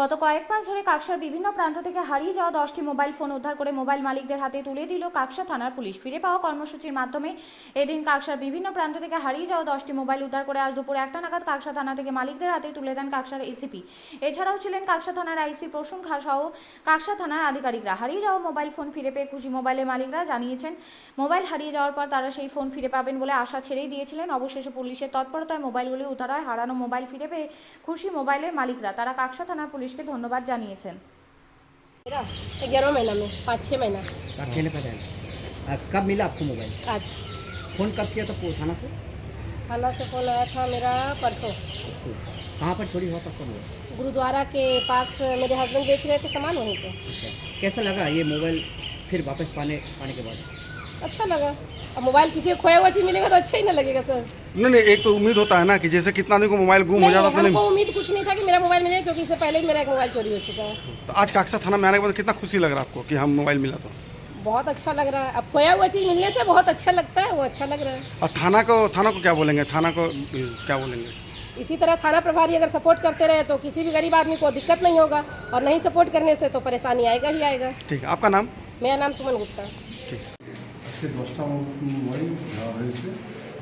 গত কয়েক মাস ধরে কাকসার বিভিন্ন প্রান্ত থেকে হারিয়ে যাওয়া দশটি মোবাইল ফোন উদ্ধার করে মোবাইল মালিকদের হাতে তুলে দিল কাকসা থানার পুলিশ। ফিরে পাওয়া কর্মসূচির মাধ্যমে এদিন কাকসার বিভিন্ন প্রান্ত থেকে হারিয়ে যাওয়া দশটি মোবাইল উদ্ধার করে আজ দুপুর একটা নাগাদ কাকসা থানা থেকে মালিকদের হাতে তুলে দেন কাকসার এসিপি এছাড়াও ছিলেন কাকসা থানার আইসি প্রসূন খা সহ কাকসা থানার আধিকারিকরা। হারিয়ে যাওয়া মোবাইল ফোন ফিরে পেয়ে খুশি মোবাইলের মালিকরা জানিয়েছেন, মোবাইল হারিয়ে যাওয়ার পর তারা সেই ফোন ফিরে পাবেন বলে আশা ছেড়েই দিয়েছিলেন। অবশেষে পুলিশের তৎপরতায় মোবাইলগুলি উদ্ধার হয়। হারানো মোবাইল ফিরে পেয়ে খুশি মোবাইলের মালিকরা। তারা কাকসা থানার পুলিশকে ধন্যবাদ জানিয়েছেন मेरा ग्यारह महीना में पाँच छः महीना अकेले पे रहें आ, कब मिला आपको मोबाइल आज फोन कब किया था पो- थाना से थाना से फ़ोन आया था मेरा परसों तो कहाँ पर चोरी हुआ था आपका मोबाइल गुरुद्वारा के पास मेरे हस्बैंड बेच रहे थे सामान वहीं पे अच्छा कैसा लगा ये मोबाइल फिर वापस पाने पाने के बाद अच्छा लगा। अब मोबाइल किसी को खोया हुआ चीज़ मिलेगा तो अच्छा ही ना लगेगा सर। नहीं नहीं एक तो उम्मीद होता है ना कि जैसे कितना दिन को मोबाइल गुम हो जाता तो हमको उम्मीद कुछ नहीं था कि मेरा मोबाइल मिलेगा क्योंकि इससे पहले भी मेरा एक मोबाइल चोरी हो चुका है। तो आज काक्सा थाना में आने के बाद कितना खुशी लग रहा है आपको कि हम मोबाइल मिला तो? बहुत अच्छा लग रहा है। अब खोया हुआ चीज़ मिलने से बहुत अच्छा लगता है वो अच्छा लग रहा है। और थाना को थाना को क्या बोलेंगे? थाना को क्या बोलेंगे? इसी तरह थाना प्रभारी अगर सपोर्ट करते रहे तो किसी भी गरीब आदमी को दिक्कत नहीं होगा और नहीं सपोर्ट करने से तो परेशानी आएगा ही आएगा। ठीक है आपका नाम? मेरा नाम सुमन गुप्ता। ठीक। আজকে দশটা মোবাইল দেওয়া হয়েছে।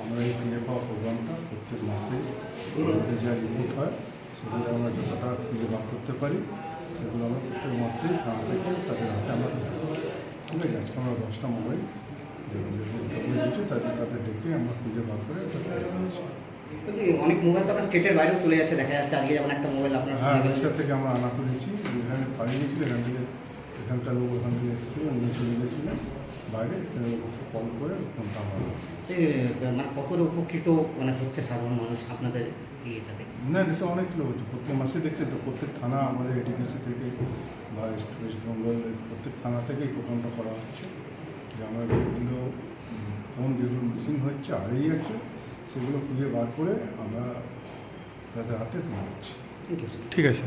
আমরা এই ফিরে পাওয়া প্রোগ্রামটা প্রত্যেক মাসে আমাদের যা রিপোর্ট হয় সেগুলো আমরা যতটা খুঁজে বার করতে পারি সেগুলো আমরা প্রত্যেক মাসেই থানা থেকে তাদের হাতে আমরা ঠিক আছে? আজকে আমরা দশটা মোবাইল যেগুলো যেগুলো তাদের তাদের ডেকে আমরা খুঁজে বার করে অনেক মোবাইল তো আপনার স্টেটের বাইরেও চলে যাচ্ছে দেখা যাচ্ছে আজকে যেমন একটা মোবাইল আপনার হ্যাঁ থেকে আমরা আনা করেছি পাঠিয়ে গেছিল এখান থেকে এখানকার লোক ওখান থেকে এসেছিল উনি চলে গেছিলেন বাইরে কল করে ফোনটা আমরা এ, মানে কত উপকৃত মানে হচ্ছে সাধারণ মানুষ আপনাদের ইয়েটাতে? না এটা তো অনেক লোক হচ্ছে প্রত্যেক মাসে দেখছে তো প্রত্যেক থানা আমাদের এডিপিসি থেকে বা ওয়েস্ট বেঙ্গল প্রত্যেক থানা থেকেই প্রোগ্রামটা করা হচ্ছে। যে আমরা যেগুলো ফোন যেগুলো মিসিং হচ্ছে হারিয়ে যাচ্ছে সেগুলো খুঁজে বার করে আমরা তাদের হাতে তুলে দিচ্ছি। ঠিক আছে।